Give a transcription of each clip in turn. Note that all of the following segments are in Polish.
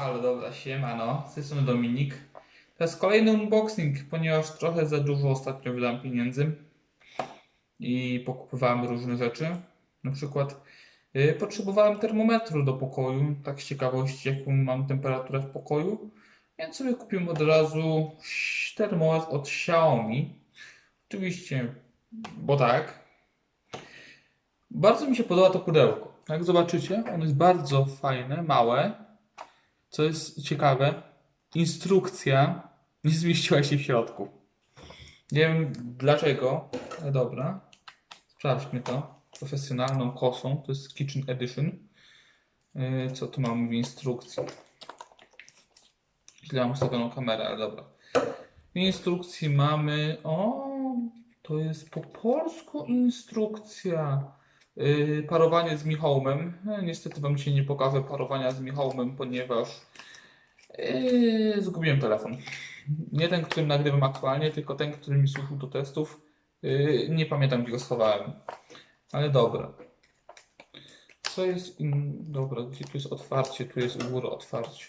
Ale dobra, siemano, z tej strony Dominik. To jest kolejny unboxing, ponieważ trochę za dużo ostatnio wydałem pieniędzy i pokupywałem różne rzeczy. Na przykład y, potrzebowałem termometru do pokoju, tak z ciekawości jaką mam temperaturę w pokoju, więc sobie kupiłem od razu termometr od Xiaomi. Oczywiście, bo tak. Bardzo mi się podoba to pudełko. Jak zobaczycie, ono jest bardzo fajne, małe. Co jest ciekawe, instrukcja nie zmieściła się w środku. Nie wiem dlaczego, ale dobra. Sprawdźmy to. Profesjonalną kosą. To jest Kitchen Edition. Yy, Co tu mamy w instrukcji? Źle mam ustawioną kamerę, ale dobra. W instrukcji mamy. O, to jest po polsku instrukcja. Yy, parowanie z Michałem. E, Niestety Wam się nie pokażę parowania z Michałem, ponieważ yy, zgubiłem telefon. Nie ten, którym nagrywam aktualnie, tylko ten, który mi służył do testów. Yy, nie pamiętam, gdzie go schowałem. Ale dobra. Co jest in... Dobra, gdzie tu jest otwarcie? Tu jest u góry otwarcie.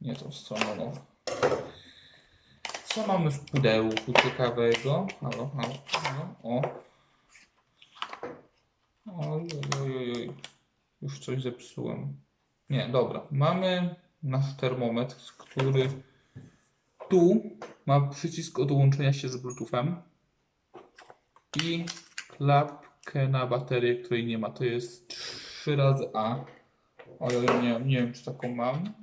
Nie tą stroną. No. Co mamy w pudełku ciekawego? Halo, halo, halo. O. Oj, oj, oj. Już coś zepsułem. Nie, dobra. Mamy nasz termometr, który tu ma przycisk od łączenia się z Bluetoothem i klapkę na baterię, której nie ma. To jest 3 razy A. Ale nie, nie wiem, czy taką mam.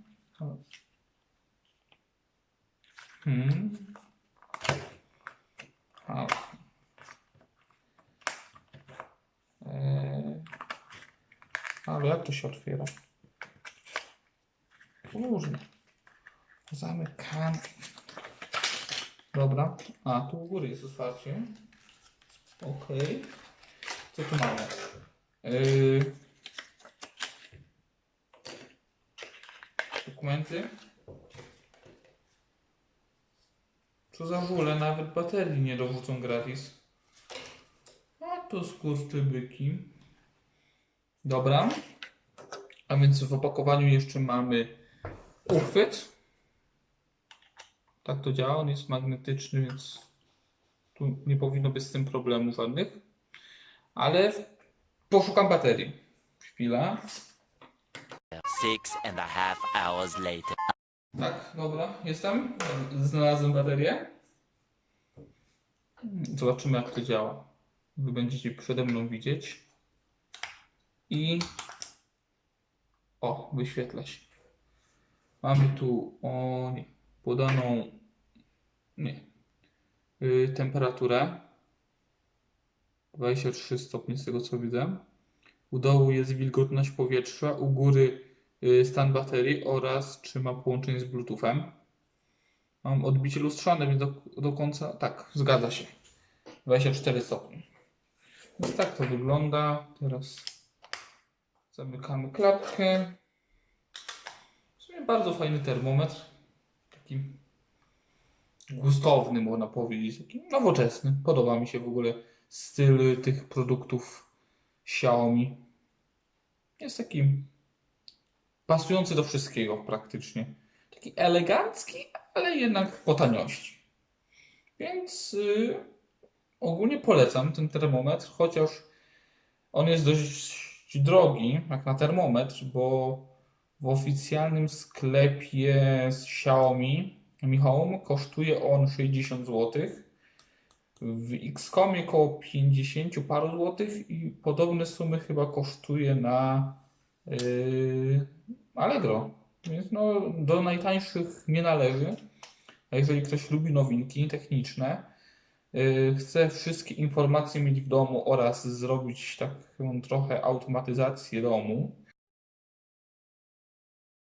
Hmm. A. Eee. Ale jak to się otwiera? Różne. Zamykamy. Dobra. A, tu u góry jest otwarcie. Okej. Co tu mamy? Yy... Dokumenty. Co za wule, nawet baterii nie dowrócą gratis. A to skurczybyki. Dobra. A więc w opakowaniu jeszcze mamy uchwyt. Tak to działa, on jest magnetyczny, więc tu nie powinno być z tym problemu żadnych. Ale poszukam baterii. Chwila. Six and a half hours later. Tak, dobra, jestem. Znalazłem baterię. Zobaczymy, jak to działa. Wy będziecie przede mną widzieć. I. O, wyświetla się. Mamy tu o nie, podaną nie, y, temperaturę 23 stopnie z tego co widzę. U dołu jest wilgotność powietrza, u góry y, stan baterii oraz czy ma połączenie z Bluetoothem. Mam odbicie lustrzane, więc do, do końca. Tak, zgadza się. 24 stopnie. Więc tak to wygląda. Teraz zamykamy klapkę. W sumie bardzo fajny termometr. Taki gustowny, można powiedzieć. Taki nowoczesny. Podoba mi się w ogóle styl tych produktów Xiaomi. Jest taki pasujący do wszystkiego praktycznie. Taki elegancki, ale jednak po taniości. Więc y, ogólnie polecam ten termometr, chociaż on jest dość drogi, jak na termometr, bo w oficjalnym sklepie z Xiaomi Mi Home kosztuje on 60 zł. W Xcomie około 50 paru złotych i podobne sumy chyba kosztuje na yy, Allegro. Więc no, do najtańszych nie należy. A jeżeli ktoś lubi nowinki techniczne, yy, chce wszystkie informacje mieć w domu oraz zrobić taką trochę automatyzację domu,